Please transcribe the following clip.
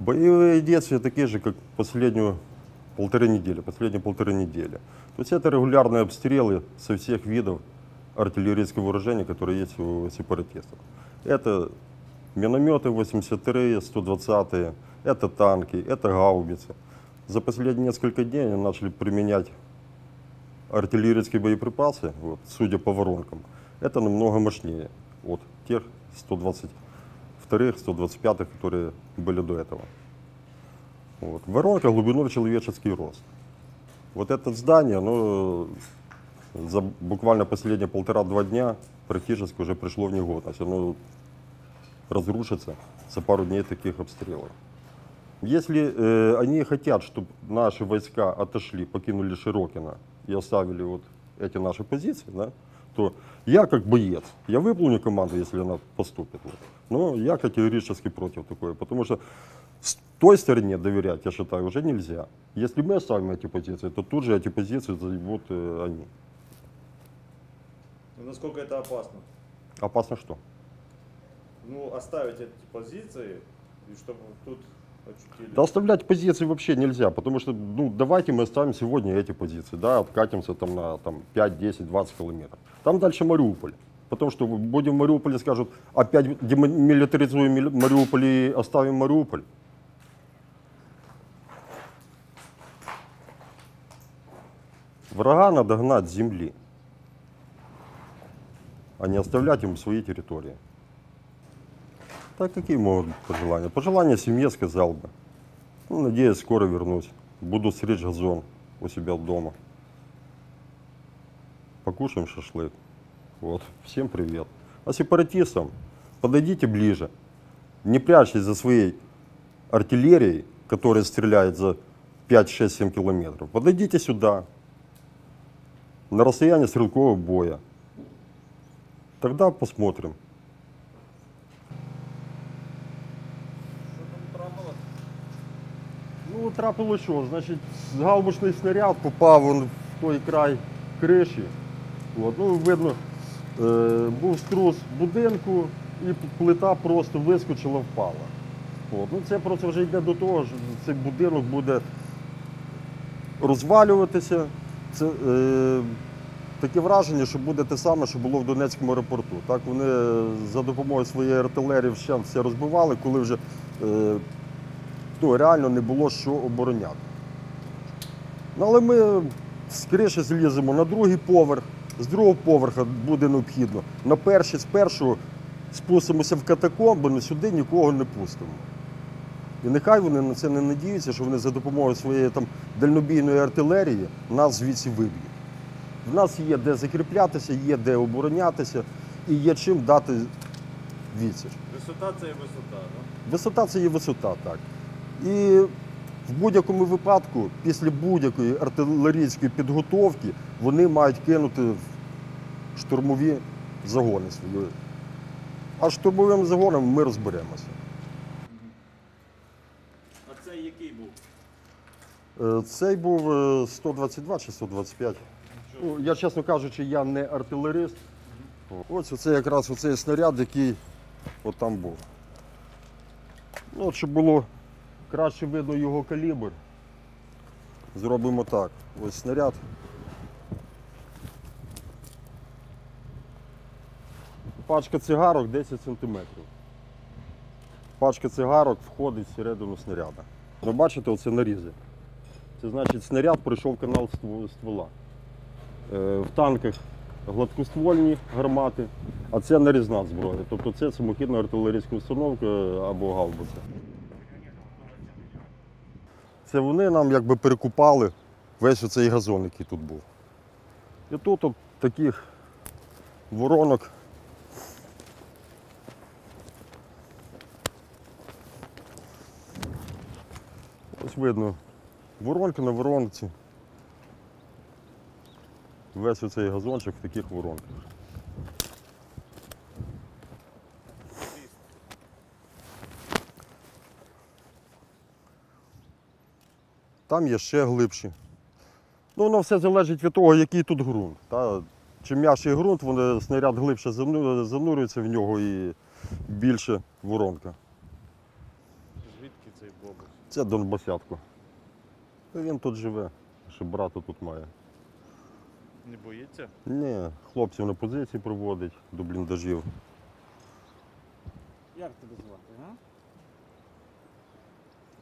Боевые действия такие же, как последнюю полторы недели, последние полторы недели. То есть это регулярные обстрелы со всех видов артиллерийского вооружения, которые есть у сепаратистов. Это минометы 83, 120, это танки, это гаубицы. За последние несколько дней они начали применять артиллерийские боеприпасы, вот, судя по воронкам, это намного мощнее от тех 122 125 которые были до этого. Вот. Воронка глубиной человеческий рост. Вот это здание, оно за буквально последние полтора-два дня практически уже пришло в негодность. Оно разрушится за пару дней таких обстрелов. Если э, они хотят, чтобы наши войска отошли, покинули Широкино и оставили вот эти наши позиции, да, то я как боец, я выполню команду, если она поступит. Вот. Но я категорически против такое, потому что с той стороне доверять, я считаю, уже нельзя. Если мы оставим эти позиции, то тут же эти позиции займут э, они. Ну, Насколько это опасно? Опасно что? Ну, оставить эти позиции, и чтобы тут очутились. Да оставлять позиции вообще нельзя, потому что, ну, давайте мы оставим сегодня эти позиции, да, откатимся там на там, 5, 10, 20 километров. Там дальше Мариуполь. Потому что будем в Мариуполе, скажут, опять демилитаризуем Мили- Мариуполь и оставим Мариуполь. Врага надо гнать с земли, а не оставлять им свои территории. Так какие могут быть пожелания? Пожелания семье сказал бы. Ну, надеюсь, скоро вернусь. Буду стричь газон у себя дома. Покушаем шашлык. Вот. Всем привет. А сепаратистам подойдите ближе. Не прячьтесь за своей артиллерией, которая стреляет за 5, 6, 7 километров. Подойдите сюда, на расстояние стрелкового боя. Тогда посмотрим. Ну, трапило що? Значить, гаубичний снаряд попав он в той край криші. От, ну, видно, е, був струс будинку і плита просто вискочила, впала. От, ну, це просто вже йде до того, що цей будинок буде розвалюватися. Це е, таке враження, що буде те саме, що було в Донецькому аеропорту. Так вони за допомогою своєї артилерії ще все розбивали, коли вже е, ну, реально не було що обороняти. Ну, але ми криші зліземо на другий поверх, з другого поверха буде необхідно. На перший, з першого спустимося в катакомби, але сюди нікого не пустимо. І нехай вони на це не надіються, що вони за допомогою своєї там дальнобійної артилерії нас звідси виб'ють. В нас є де закріплятися, є де оборонятися і є чим дати відсіч. Висота це і висота, да? Висота це є висота, так. І в будь-якому випадку, після будь-якої артилерійської підготовки, вони мають кинути в штурмові загони свої. А штурмовим загоном ми розберемося. А це який був? Е, Цей був е, 122 чи 125. Ну, я, чесно кажучи, я не артилерист. Ось оце якраз оцей снаряд, який от там був. Ну, от, щоб було краще видно його калібр. Зробимо так. Ось снаряд. Пачка цигарок 10 см. Пачка цигарок входить всередину снаряда. Ви бачите, оце нарізи. Це значить снаряд пройшов канал ствола. Е, В танках гладкоствольні гармати, а це нарізна зброя. Тобто це самохідна артилерійська установка або гаубиця. Це вони нам якби перекупали весь оцей газон, який тут був. І тут от таких воронок. Ось видно воронка на воронці. Весь оцей газончик в таких воронках. Там є ще глибші. Ну, воно все залежить від того, який тут ґрунт. Та, чим м'якший ґрунт, воно, снаряд глибше зану- занурюється в нього і більше воронка. Звідки цей бобус? Це Донбасятко. Він тут живе, ще брата тут має. Не боїться? Ні, хлопців на позиції проводить до бліндажів. Як тебе звати, а?